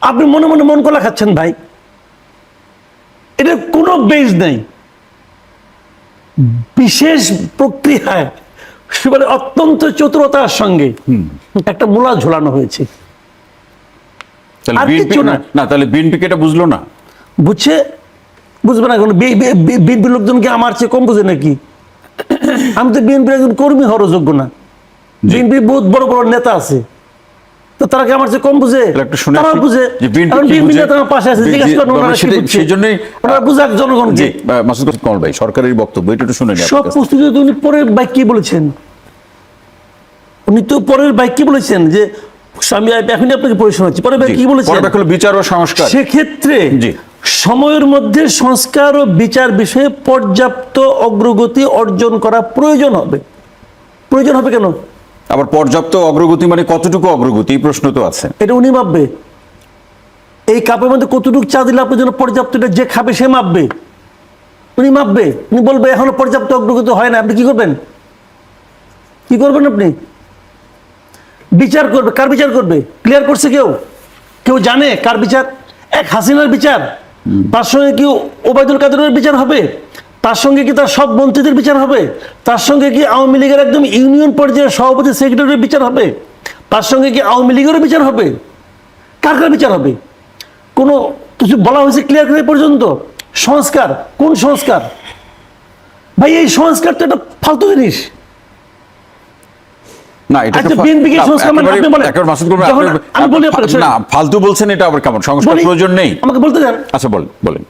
আপনি মনে মনে মন কলা খাচ্ছেন ভাই। এটা কোনো বেজ নেই। বিশেষ প্রক্রিয়ায় মানে অত্যন্ত চতুরতার সঙ্গে একটা মূলা ঝোলানো হয়েছে। বিএনপি না। তাহলে বিএনপি কে এটা বুঝলো না? বুঝছে? বুঝবে না এখন। বিএনপি লোকজন কি আমার চেয়ে কম বুঝে নাকি? আমি তো বিএনপির একজন কর্মী হওয়ার যোগ্য না। বিএনপির বহুত বড় বড় নেতা আছে। তো তারা কি আমার কম বুঝে? তারা বুঝে। পাশে আছে? সেই জন্যই ওনারা বুঝাক জনগণকে। মাসুদ কমল ভাই সরকারের বক্তব্য এটা একটু শুনে সব। প্রস্তুতি উনি পরের বাইক কি বলেছেন? উনি তো পরের বাইক কি বলেছেন? যে আমি এখনই আপনাকে পড়ে শোনাচ্ছি। জি, কি বলেছেন? পরে বিচার ও সংস্কার। সেক্ষেত্রে। সময়ের মধ্যে সংস্কার ও বিচার বিষয়ে পর্যাপ্ত অগ্রগতি অর্জন করা প্রয়োজন হবে। প্রয়োজন হবে কেন? আবার পর্যাপ্ত অগ্রগতি মানে কতটুকু অগ্রগতি? এই প্রশ্ন তো আছে। এটা উনি মাপবে। এই কাপের মধ্যে কতটুকু চা দিলে আপনার জন্য পর্যাপ্ত এটা যে খাবে সে মাপবে। উনি মাপবে। উনি বলবে এখনও পর্যাপ্ত অগ্রগতি হয় না। আপনি কি করবেন? কি করবেন আপনি? বিচার করবে। কার বিচার করবে? ক্লিয়ার করছে কেউ? কেউ জানে কার বিচার? এক হাসিনার বিচার। তার সঙ্গে কি ওবায়দুল কাদেরের বিচার হবে? তার সঙ্গে কি তার সব মন্ত্রীদের বিচার হবে? তার সঙ্গে কি আওয়ামী লীগের একদম ইউনিয়ন পর্যায়ের সভাপতি সেক্রেটারির বিচার হবে? তার সঙ্গে কি আওয়ামী লীগেরও বিচার হবে? কার কার বিচার হবে? কোনো কিছু বলা হয়েছে ক্লিয়ার করে পর্যন্ত? সংস্কার কোন সংস্কার? ভাই এই সংস্কার তো একটা ফালতু জিনিস। না এটা আচ্ছা, মানে ফালতু বলছেন এটা আবার কেমন? সংস্কার প্রয়োজন নেই। আমাকে বলতে দেন। আচ্ছা বলেন বলেন।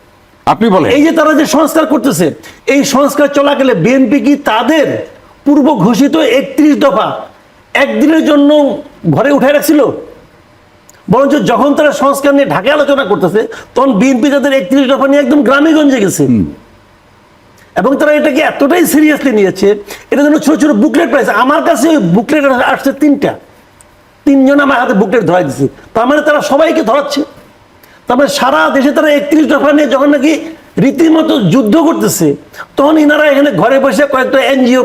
আপনি বলেন। এই যে তারা যে সংস্কার করতেছে এই সংস্কার চলাকালে বিএনপি কি তাদের পূর্ব ঘোষিত একত্রিশ দফা একদিনের জন্য ঘরে উঠে রাখছিল? বরঞ্চ যখন তারা সংস্কার নিয়ে ঢাকে আলোচনা করতেছে তখন বিএনপি তাদের একত্রিশ দফা নিয়ে একদম গ্রামে গঞ্জে গেছে এবং তারা এটাকে এতটাই সিরিয়াসলি নিয়েছে এটা জন্য ছোট ছোট বুকলেট পাইছে। আমার কাছে ওই বুকলেট আসছে তিনটা। তিনজন আমার হাতে বুকলেট ধরাই দিচ্ছে তার মানে তারা সবাইকে ধরাচ্ছে। তারপরে সারা দেশে তারা একত্রিশ দফা নিয়ে যখন নাকি রীতিমতো যুদ্ধ করতেছে তখন ইনারা এখানে ঘরে বসে কয়েকটা এনজিও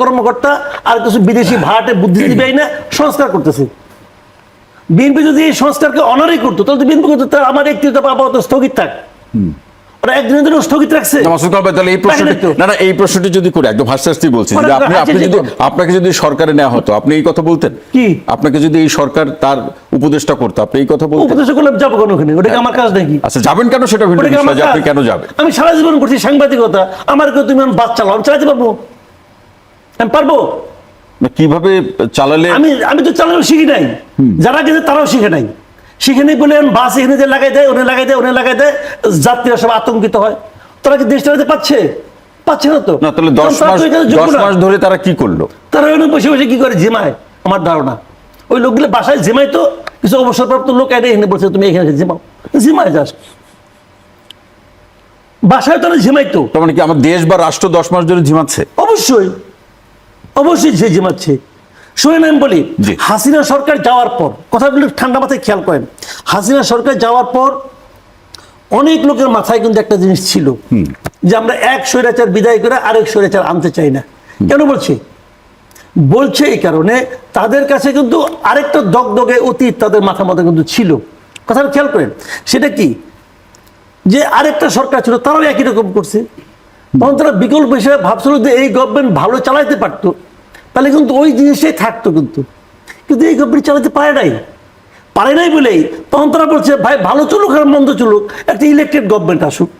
কর্মকর্তা আর কিছু বিদেশি ভাড়াটে বুদ্ধিজীবী না সংস্কার করতেছে। বিএনপি যদি এই সংস্কারকে অনারই করতো তাহলে তো বিএনপি করতো তার আমার একত্রিশ দফা আপাতত স্থগিত থাক। একদিনের জন্য স্থগিত রাখছে। তাহলে এই প্রশ্নটি না না এই প্রশ্নটি যদি করে একদম হাসতে বলছি। যে আপনি আপনি যদি আপনাকে যদি সরকারে নেওয়া হতো আপনি এই কথা বলতেন? কি? আপনাকে যদি এই সরকার তার উপদেশটা করতো আপনি এই কথা বলতেন? উপদেশ করলে যাব কেন ওখানে? ওটা আমার কাজ নাকি? আচ্ছা যাবেন কেন সেটা ভিন্ন ওটা বিষয় আপনি কেন যাবেন? আমি সারা জীবন করছি সাংবাদিকতা আমার কেউ তুমি আমার বাস চালাও আমি চালাতে পারব? আমি পারব? কীভাবে চালালে আমি আমি তো চালানো শিখি নাই। যারা গেছে তারাও শিখে নাই। শিখে নেই বলে বাস এখানে যে লাগাই দেয় ওনে লাগাই দেয় ওনে লাগাই দেয় যাত্রীরা সব আতঙ্কিত হয়। তারা কি দেশ চালাতে পাচ্ছে? পাচ্ছে না তো। না তাহলে দশ মাস দশ মাস ধরে তারা কি করল? তারা ওখানে বসে বসে কি করে? জিমায় আমার ধারণা। ওই লোকগুলো বাসায় জিমাই তো কিছু অবসরপ্রাপ্ত লোক এনে এখানে বসে তুমি এখানে জিমাও জিমায় যাস বাসায় তো ঝিমাইতো তার মানে কি আমার দেশ বা রাষ্ট্র দশ মাস ধরে ঝিমাচ্ছে? অবশ্যই। অবশ্যই সে জিমাচ্ছে শুনেন আমি বলি। হাসিনা সরকার যাওয়ার পর কথাগুলো ঠান্ডা মাথায় খেয়াল করেন হাসিনা সরকার যাওয়ার পর অনেক লোকের মাথায় কিন্তু একটা জিনিস ছিল যে আমরা এক স্বৈরাচার বিদায় করে আরেক স্বৈরাচার আনতে চাই না। কেন বলছি? বলছে এই কারণে তাদের কাছে কিন্তু আরেকটা দগদগে অতীত তাদের মাথা মধ্যে কিন্তু ছিল। কথাটা খেয়াল করেন সেটা কি? যে আরেকটা সরকার ছিল তারাও একই রকম করছে। তখন তারা বিকল্প হিসেবে ভাবছিল যে এই গভর্নমেন্ট ভালো চালাইতে পারতো তাহলে কিন্তু ওই জিনিসটাই থাকতো কিন্তু। কিন্তু এই গভর্নমেন্ট চালাতে পারে নাই। পারে নাই বলেই তখন তারা বলছে ভাই ভালো চলুক আর মন্দ চলুক একটা ইলেকটেড গভর্নমেন্ট আসুক।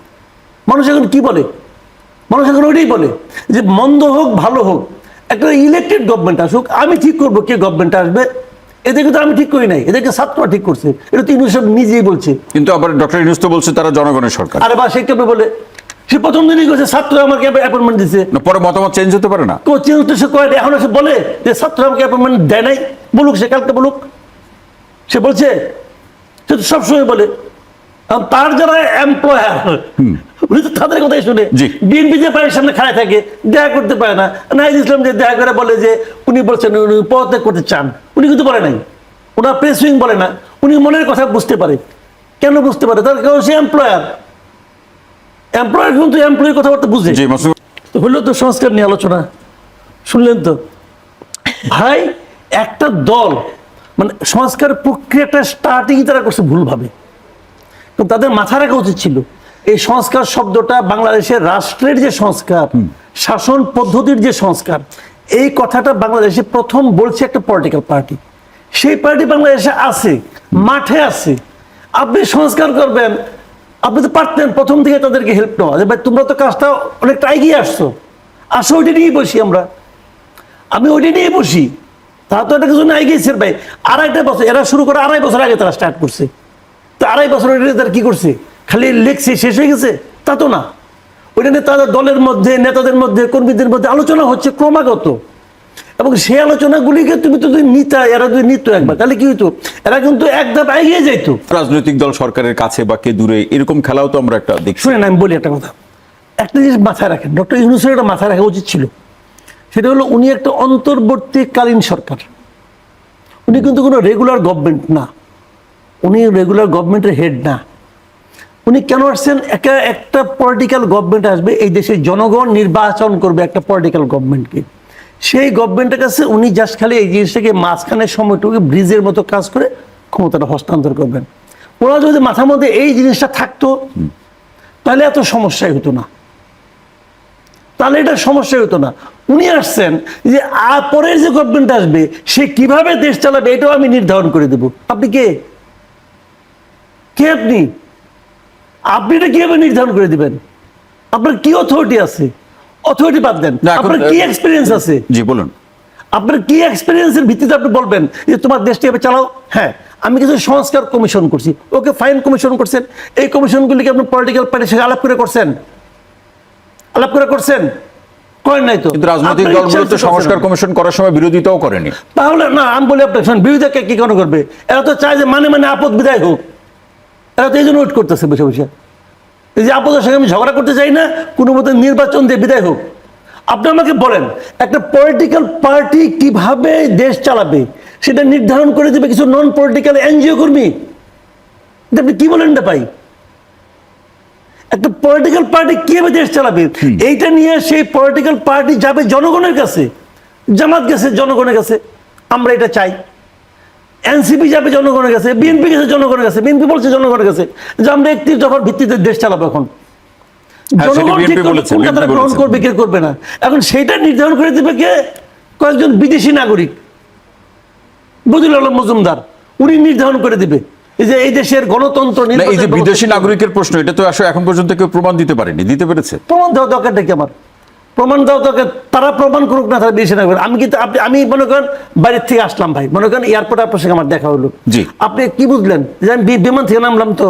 মানুষ এখন কি বলে? মানুষ এখন ওইটাই বলে যে মন্দ হোক ভালো হোক একটা ইলেকটেড গভর্নমেন্ট আসুক আমি ঠিক করব কে গভর্নমেন্ট আসবে। এদেরকে তো আমি ঠিক করি নাই এদেরকে ছাত্ররা ঠিক করছে। এটা তো ইউনিসেফ নিজেই বলছে। কিন্তু আবার ডক্টর ইউনুস তো বলছে তারা জনগণের সরকার। আরে বা সে কেমন বলে? সে প্রথম দিনই করেছে ছাত্র আমাকে অ্যাপয়েন্টমেন্ট দিছে। না, পরে মতামত চেঞ্জ হতে পারে না। কোচিং তো সে কয় এখন সে বলে যে ছাত্র আমাকে অ্যাপয়েন্টমেন্ট দেয় নাই বলুক সে কালকে বলুক। সে বলছে সে তো সবসময় বলে। তার যারা এমপ্লয়ার উনি তো তাদের কথাই শুনে। বিএনপি যে পায়ের সামনে খাড়া থাকে দেখা করতে পারে না। নাহিদ ইসলাম যে দেখা করে বলে যে উনি বলছেন উনি পদত্যাগ করতে চান উনি কিন্তু বলে নাই। ওনার প্রেস উইং বলে না। উনি মনের কথা বুঝতে পারে। কেন বুঝতে পারে? তার কারণ সে এমপ্লয়ার এমপ্লয়ার কিন্তু এমপ্লয়ির কথাবার্তা বুঝে। তো হলো তো সংস্কার নিয়ে আলোচনা। শুনলেন তো? ভাই একটা দল মানে সংস্কার প্রক্রিয়াটা স্টার্টিং তারা করছে ভুলভাবে। কিন্তু তাদের মাথা রাখা উচিত ছিল। এই সংস্কার শব্দটা বাংলাদেশের রাষ্ট্রের যে সংস্কার শাসন পদ্ধতির যে সংস্কার এই কথাটা বাংলাদেশে প্রথম বলছে একটা পলিটিক্যাল পার্টি সেই পার্টি বাংলাদেশে আছে মাঠে আছে। আপনি সংস্কার করবেন আপনি তো পারতেন, প্রথম থেকে তাদেরকে হেল্প নেওয়া। যে ভাই, তোমরা তো কাজটা অনেকটা এগিয়ে আসছো। আসো, ওইটা নিয়েই বসি আমরা। আমি ওইটা নিয়ে বসি। তারা তো এটা কিছু না এগিয়েছে ভাই। আড়াইটা বছর, এরা শুরু করে আড়াই বছর আগে তারা স্টার্ট করছে। তো আড়াই বছর এটা তারা কি করছে? খালি লেখছে, শেষ হয়ে গেছে? তা তো না। ওইটা নিয়ে তাদের দলের মধ্যে, নেতাদের মধ্যে, কর্মীদের মধ্যে আলোচনা হচ্ছে ক্রমাগত। এবং সেই আলোচনাগুলিকে তুমি তো যদি নিতা এরা যদি নিত একবার তাহলে কি হইতো? এরা কিন্তু এক ধাপ এগিয়ে যাইতো। রাজনৈতিক দল সরকারের কাছে বা কে দূরে এরকম খেলাও তো আমরা একটা দেখছি। শুনেন আমি বলি একটা কথা। একটা জিনিস মাথায় রাখেন ডক্টর ইউনুসের একটা মাথায় রাখা উচিত ছিল। সেটা হলো উনি একটা অন্তর্বর্তীকালীন সরকার। উনি কিন্তু কোনো রেগুলার গভর্নমেন্ট না। উনি রেগুলার গভর্নমেন্টের হেড না। উনি কেন আসছেন? একা একটা পলিটিক্যাল গভর্নমেন্ট আসবে এই দেশের জনগণ নির্বাচন করবে একটা পলিটিক্যাল গভর্নমেন্টকে সেই গভর্নমেন্টের কাছে উনি জাস্ট খালি এই জিনিসটাকে মাঝখানের সময়টুকু ব্রিজের মতো কাজ করে ক্ষমতাটা হস্তান্তর করবেন। ওরা যদি মাথার মধ্যে এই জিনিসটা থাকতো তাহলে এত সমস্যাই হতো না। তাহলে এটা সমস্যাই হতো না। উনি আসছেন যে পরের যে গভর্নমেন্ট আসবে সে কীভাবে দেশ চালাবে এটাও আমি নির্ধারণ করে দেব। আপনি কে? কে আপনি? আপনি এটা কীভাবে নির্ধারণ করে দিবেন? আপনার কি অথরিটি আছে? অথরিটি বাদ দেন। আপনার কি এক্সপিরিয়েন্স আছে? জি বলুন। আপনার কি এক্সপিরিয়েন্সের ভিত্তিতে আপনি বলবেন যে তোমার দেশটি এভাবে চালাও? হ্যাঁ আমি কিছু সংস্কার কমিশন করছি। ওকে ফাইন কমিশন করছেন। এই কমিশনগুলিকে আপনি পলিটিক্যাল পার্টির সাথে আলাপ করে করছেন? আলাপ করে করছেন? করেন নাই তো। কিন্তু রাজনৈতিক দলগুলো তো সংস্কার কমিশন করার সময় বিরোধিতাও করেনি। তাহলে না আমি বলি আপনার শোন বিরোধীকে কি কেন করবে? এরা তো চায় যে মানে মানে আপদ বিদায় হোক। এরা তো এই জন্য ওয়েট করতেছে বসে বসে। যে আপদের সঙ্গে আমি ঝগড়া করতে চাই না কোনো মতো নির্বাচন দিয়ে বিদায় হোক। আপনি আমাকে বলেন একটা পলিটিক্যাল পার্টি কীভাবে দেশ চালাবে? সেটা নির্ধারণ করে দেবে কিছু নন পলিটিক্যাল এনজিও কর্মী আপনি কি বলেন না পাই একটা পলিটিক্যাল পার্টি কীভাবে দেশ চালাবে? এইটা নিয়ে সেই পলিটিক্যাল পার্টি যাবে জনগণের কাছে। জামাত গেছে জনগণের কাছে। আমরা এটা চাই। এনসিপি যাবে জনগণের কাছে বিএনপি গেছে জনগণের কাছে বিএনপি বলছে জনগণের কাছে। যে আমরা একটি দফার ভিত্তিতে দেশ চালাবো এখন। হ্যাঁ, জনগণ ঠিক করবে গ্রহণ করবে কে করবে না? এখন সেইটা নির্ধারণ করে দেবে কে? কয়েকজন বিদেশি নাগরিক। বদিল আলম মজুমদার উনি নির্ধারণ করে দিবে। এই যে এই দেশের গণতন্ত্র এই যে বিদেশি নাগরিকের প্রশ্ন এটা তো আসলে এখন পর্যন্ত কেউ প্রমাণ দিতে পারেনি দিতে পেরেছে। প্রমাণ দেওয়া দরকার নাকি আমার? প্রমাণ দাও তোকে তারা প্রমাণ করুক না তারা বেশি না করুক। আমি কিন্তু আপনি আমি মনে করেন বাইরের থেকে আসলাম ভাই। মনে করেন এয়ারপোর্টে আপনার সঙ্গে আমার দেখা হলো। জি। আপনি কি বুঝলেন? যে আমি বিমান থেকে নামলাম তো।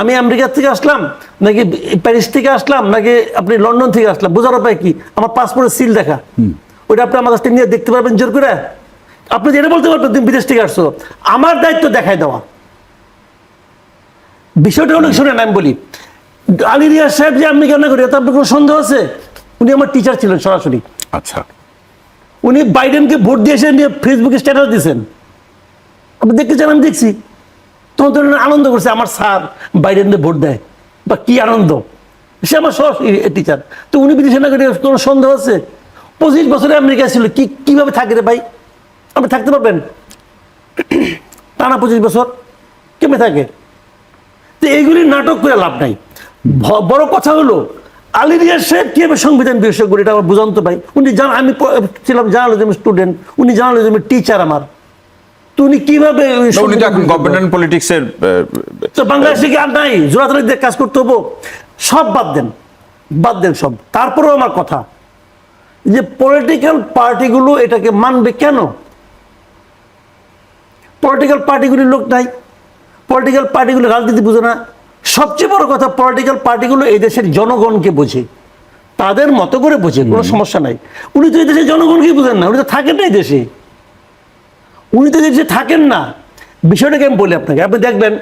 আমি আমেরিকা থেকে আসলাম নাকি প্যারিস থেকে আসলাম নাকি আপনি লন্ডন থেকে আসলাম? বোঝার উপায় কি? আমার পাসপোর্টের সিল দেখা। ওইটা আপনি আমার কাছ থেকে নিয়ে দেখতে পারবেন জোর করে? আপনি যেটা বলতে পারবেন তুমি বিদেশ থেকে আসছো। আমার দায়িত্ব দেখায় দেওয়া। বিষয়টা অনেক শুনেন আমি বলি। আলী রিয়াজ সাহেব যে আমি কেন করি আপনার কোনো সন্দেহ আছে? উনি আমার টিচার ছিলেন সরাসরি। আচ্ছা। উনি বাইডেনকে ভোট দিয়েছেন নিয়ে ফেসবুকে স্ট্যাটাস দিয়েছেন। আপনি দেখতে আমি দেখছি। তখন তো আনন্দ করছে আমার স্যার বাইডেনকে ভোট দেয়। বা কি আনন্দ। সে আমার সরাসরি টিচার তো উনি বিদেশে না কোনো সন্দেহ আছে? পঁচিশ বছরে আমেরিকা ছিল কি কীভাবে থাকে রে ভাই? আপনি থাকতে পারবেন? টানা পঁচিশ বছর কেমনে থাকে? তো এইগুলি নাটক করে লাভ নাই। বড় কথা হলো আলী রিয়াজ সাহেব কীভাবে সংবিধান বিশেষজ্ঞ এটা আমার বুঝান্ত ভাই উনি জান আমি ছিলাম জার্নালিজম স্টুডেন্ট উনি জার্নালিজমের টিচার আমার। তো উনি কীভাবে উনি তো এখন গভর্নমেন্ট পলিটিক্সের তো বাংলাদেশে কি আর নাই? জোড়াতালি দিয়ে কাজ করতে হব? সব বাদ দেন। বাদ দেন সব। তারপরেও আমার কথা। যে পলিটিক্যাল পার্টিগুলো এটাকে মানবে কেন? পলিটিক্যাল পার্টিগুলির লোক নাই। পলিটিক্যাল পার্টিগুলো রাজনীতি বুঝে না। সবচেয়ে বড় কথা পলিটিক্যাল পার্টিগুলো এই দেশের জনগণকে বোঝে। তাদের মতো করে বোঝে কোনো সমস্যা নাই। উনি তো এই দেশের জনগণকেই বোঝেন না উনি তো থাকেন না এই দেশে। উনি তো দেশে থাকেন না। বিষয়টাকে আমি বলি আপনাকে আপনি দেখবেন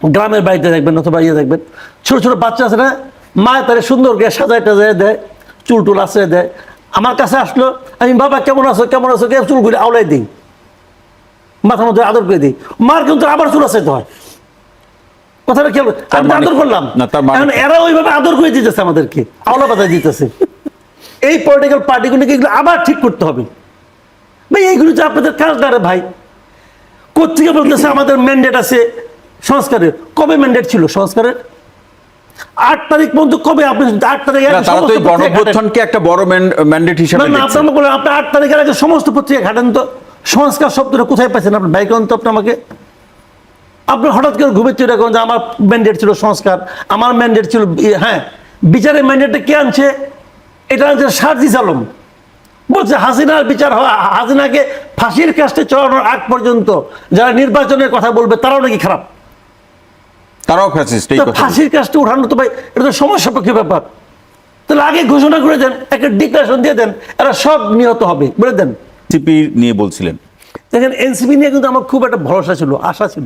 গ্রামের বাড়িতে দেখবেন অথবা ইয়ে দেখবেন ছোট ছোট বাচ্চা আছে না মা তারা সুন্দর করে সাজায় টাজায় দেয় চুল টুল আশ্রয় দেয়। আমার কাছে আসলো আমি বাবা কেমন আছো কেমন আছো? কে চুল করে আওলাই দিই। মাথার মধ্যে আদর করে দিই। মার কিন্তু আবার চুল আশ্রাইতে হয়। কথাটা খেয়াল আমি মানে- আদর করলাম। মানে- এরা ওইভাবে আদর করে দিতেছে আমাদেরকে। আওলা পাতা দিতেছে। এই পলিটিক্যাল পার্টিগুলিকে এগুলো আবার ঠিক করতে হবে? ভাই এইগুলো তো আপনাদের কাজ না রে ভাই? কোথেকে বলতেছে আমাদের ম্যান্ডেট আছে সংস্কারের? কবে ম্যান্ডেট ছিল সংস্কারের? আট তারিখ পর্যন্ত কবে আপনি আট তারিখ না, তারা তো গণঅভ্যুত্থানকে একটা বড় ম্যান্ডেট হিসেবে না আপনার বলেন আপনি আট তারিখের আগে সমস্ত পত্রিকা ঘাটেন তো। সংস্কার শব্দটা কোথায় পাইছেন আপনার বাইকন তো আপনি আমাকে? আপনি হঠাৎ করে ঘুমে চলে করেন যে আমার ম্যান্ডেট ছিল সংস্কার আমার ম্যান্ডেট ছিল হ্যাঁ বিচারের ম্যান্ডেটটা কে আনছে? এটা আনছে সারজিস আলম। বলছে হাসিনার বিচার হাসিনাকে ফাঁসির কাস্টে চড়ানোর আগ পর্যন্ত যারা নির্বাচনের কথা বলবে তারাও নাকি খারাপ। তারাও ফাঁসির কাজটা উঠানো তো ভাই এটা তো সমস্যা পক্ষে ব্যাপার। তাহলে আগে ঘোষণা করে দেন একটা ডিক্লারেশন দিয়ে দেন এরা সব নিহত হবে বলে দেন। সিপি নিয়ে বলছিলেন। দেখেন এনসিপি নিয়ে কিন্তু আমার খুব একটা ভরসা ছিল আশা ছিল।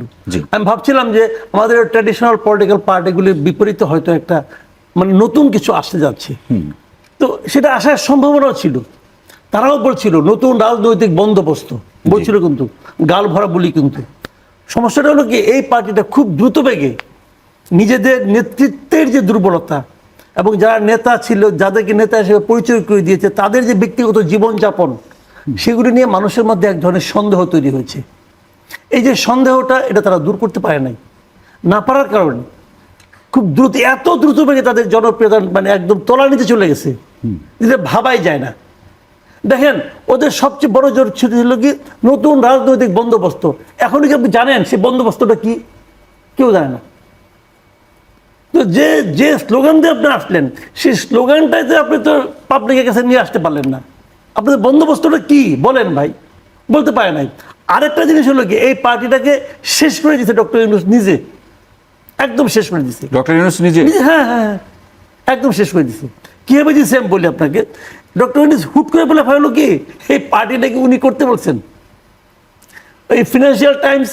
আমি ভাবছিলাম যে আমাদের ট্র্যাডিশনাল পলিটিক্যাল পার্টিগুলির বিপরীতে হয়তো একটা মানে নতুন কিছু আসতে যাচ্ছে। তো সেটা আসার সম্ভাবনাও ছিল। তারাও বলছিল নতুন রাজনৈতিক বন্দোবস্ত। বলছিল কিন্তু গাল ভরা বলি কিন্তু। সমস্যাটা হলো কি এই পার্টিটা খুব দ্রুত বেগে নিজেদের নেতৃত্বের যে দুর্বলতা এবং যারা নেতা ছিল যাদেরকে নেতা হিসেবে পরিচয় করে দিয়েছে তাদের যে ব্যক্তিগত জীবনযাপন সেগুলি নিয়ে মানুষের মধ্যে এক ধরনের সন্দেহ তৈরি হয়েছে। এই যে সন্দেহটা এটা তারা দূর করতে পারে নাই। না পারার কারণে। খুব দ্রুত এত দ্রুত বেগে তাদের জনপ্রিয়তা মানে একদম তলানিতে চলে গেছে। যেটা ভাবাই যায় না। দেখেন ওদের সবচেয়ে বড় জোর ছিল ছিল কি নতুন রাজনৈতিক বন্দোবস্ত। এখনই কি আপনি জানেন সেই বন্দোবস্তটা কি? কেউ জানে না। তো যে যে স্লোগান দিয়ে আপনি আসলেন সেই স্লোগানটাতে আপনি তো পাবলিকের কাছে নিয়ে আসতে পারলেন না। আপনাদের বন্দোবস্তটা কি? বলেন ভাই। বলতে পারে নাই। আরেকটা জিনিস হলো কি এই পার্টিটাকে শেষ করে দিয়েছে ডক্টর ইউনুস নিজে। একদম শেষ করে দিয়েছে। ডক্টর ইউনুস নিজে? হ্যাঁ হ্যাঁ হ্যাঁ, একদম শেষ করে দিছে কীভাবে দিয়েছে আমি বলি আপনাকে? ডক্টর ইউনিস হুট করে বলে ফেলো কি? এই পার্টিটাকে উনি করতে বলছেন। এই ফিনান্সিয়াল টাইমস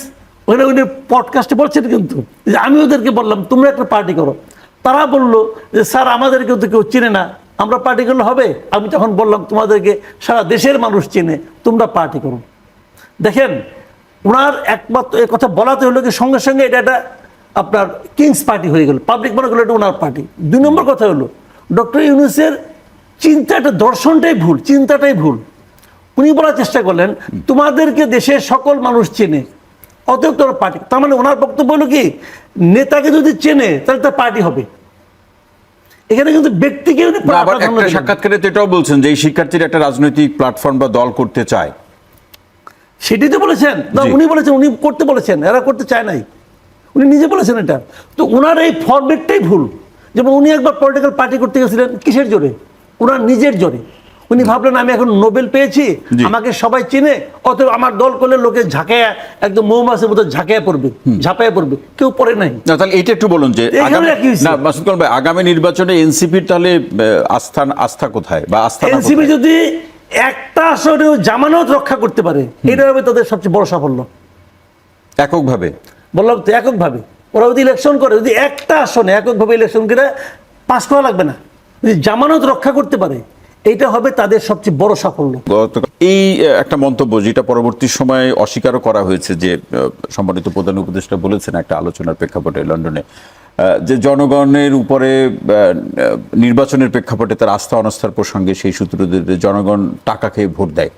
ওখানে উনি পডকাস্টে বলছেন কিন্তু। যে আমি ওদেরকে বললাম তোমরা একটা পার্টি করো। তারা বলল যে স্যার আমাদেরকে তো কেউ চেনে না। আমরা পার্টি করলে হবে? আমি তখন বললাম তোমাদেরকে সারা দেশের মানুষ চেনে, তোমরা পার্টি করো। দেখেন ওনার একমাত্র এ কথা বলাতে হলো কি সঙ্গে সঙ্গে এটা একটা আপনার কিংস পার্টি হয়ে গেল। পাবলিক মনে করল এটা ওনার পার্টি দুই নম্বর কথা হলো ডক্টর ইউনুসের চিন্তাটা দর্শনটাই ভুল, চিন্তাটাই ভুল। উনি বলার চেষ্টা করলেন, তোমাদেরকে দেশের সকল মানুষ চেনে, অতএব তোর পার্টি তার মানে ওনার বক্তব্য হলো কি, নেতাকে যদি চেনে, তাহলে তার পার্টি হবে। এখানে কিন্তু ব্যক্তি কেউ আবার একটা সাক্ষাৎকারে তো এটাও বলছেন যে এই শিক্ষার্থীরা একটা রাজনৈতিক প্ল্যাটফর্ম বা দল করতে চায়। সেটি তো বলেছেন। না উনি বলেছেন উনি করতে বলেছেন এরা করতে চায় নাই। উনি নিজে বলেছেন এটা। তো ওনার এই ফরম্যাটটাই ভুল। যেমন উনি একবার পলিটিক্যাল পার্টি করতে গেছিলেন কিসের জোরে? ওনার নিজের জোরে। উনি ভাবলেন আমি এখন নোবেল পেয়েছি। আমাকে সবাই চিনে অতএব আমার দল করলে লোকে ঝাঁকায়া একদম মৌমাছির মতো ঝাঁকায়া পড়বে ঝাঁপায়া পড়বে। কেউ পড়ে নাই। না তাহলে এটা একটু বলুন যে আগামী মাসুদ ভাই নির্বাচনে এনসিপির তাহলে আহ, আস্থা আস্থা কোথায় বা আস্থা এনসিপি যদি একটা আসনেও জামানত রক্ষা করতে পারে এটা হবে তাদের সবচেয়ে বড় সাফল্য। এককভাবে? বললাম তো এককভাবে। ওরা যদি ইলেকশন করে যদি একটা আসনে এককভাবে ইলেকশন করে পাস করা লাগবে না। যদি জামানত রক্ষা করতে পারে এইটা হবে তাদের সবচেয়ে বড় সাফল্য। এই একটা মন্তব্য যেটা পরবর্তী সময়ে অস্বীকারও করা হয়েছে যে সম্মানিত প্রধান উপদেষ্টা বলেছেন একটা আলোচনার প্রেক্ষাপটে লন্ডনে যে জনগণের উপরে নির্বাচনের প্রেক্ষাপটে তার আস্থা অনাস্থার প্রসঙ্গে সেই সূত্র দিয়ে জনগণ টাকা খেয়ে ভোট দেয়।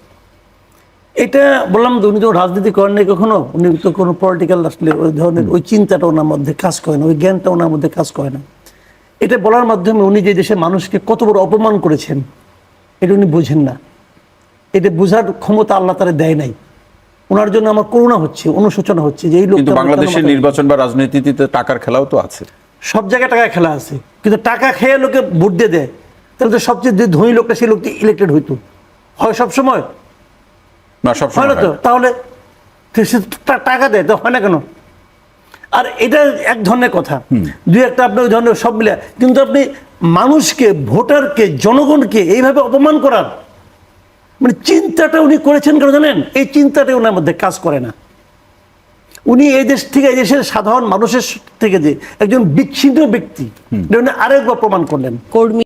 এটা বললাম উনি তো রাজনীতি করেন নাই কখনো উনি তো কোনো পলিটিক্যাল আসলে ওই ধরনের ওই চিন্তাটা ওনার মধ্যে কাজ করে না ওই জ্ঞানটা ওনার মধ্যে কাজ করে না। এটা বলার মাধ্যমে উনি যে দেশের মানুষকে কত বড় অপমান করেছেন এটা উনি বোঝেন না। এটা বোঝার ক্ষমতা আল্লাহ তারা দেয় নাই। ওনার জন্য আমার করুণা হচ্ছে অনুশোচনা হচ্ছে যে এই কেন বাংলাদেশের নির্বাচন বা রাজনীতিতে টাকার খেলাও তো আছে। সব জায়গায় টাকা খেলা আছে কিন্তু টাকা খেয়ে লোকে ভোট দিয়ে দেয়। তাহলে তো সবচেয়ে যে ধনী লোকটা সেই লোকটি ইলেক্টেড হইতো। হয় সব সময় না সব হয় না তো? তাহলে সে টাকা দেয় তো হয় না কেন? আর এটা এক ধরনের কথা। দুই একটা আপনি ওই ধরনের সব মিলে কিন্তু আপনি মানুষকে ভোটারকে জনগণকে এইভাবে অপমান করার মানে চিন্তাটা উনি করেছেন কেন জানেন? এই চিন্তাটা ওনার মধ্যে কাজ করে না। উনি এই দেশ থেকে এই দেশের সাধারণ মানুষের থেকে যে একজন বিচ্ছিন্ন ব্যক্তি আরেকবার প্রমাণ করলেন। কর্মী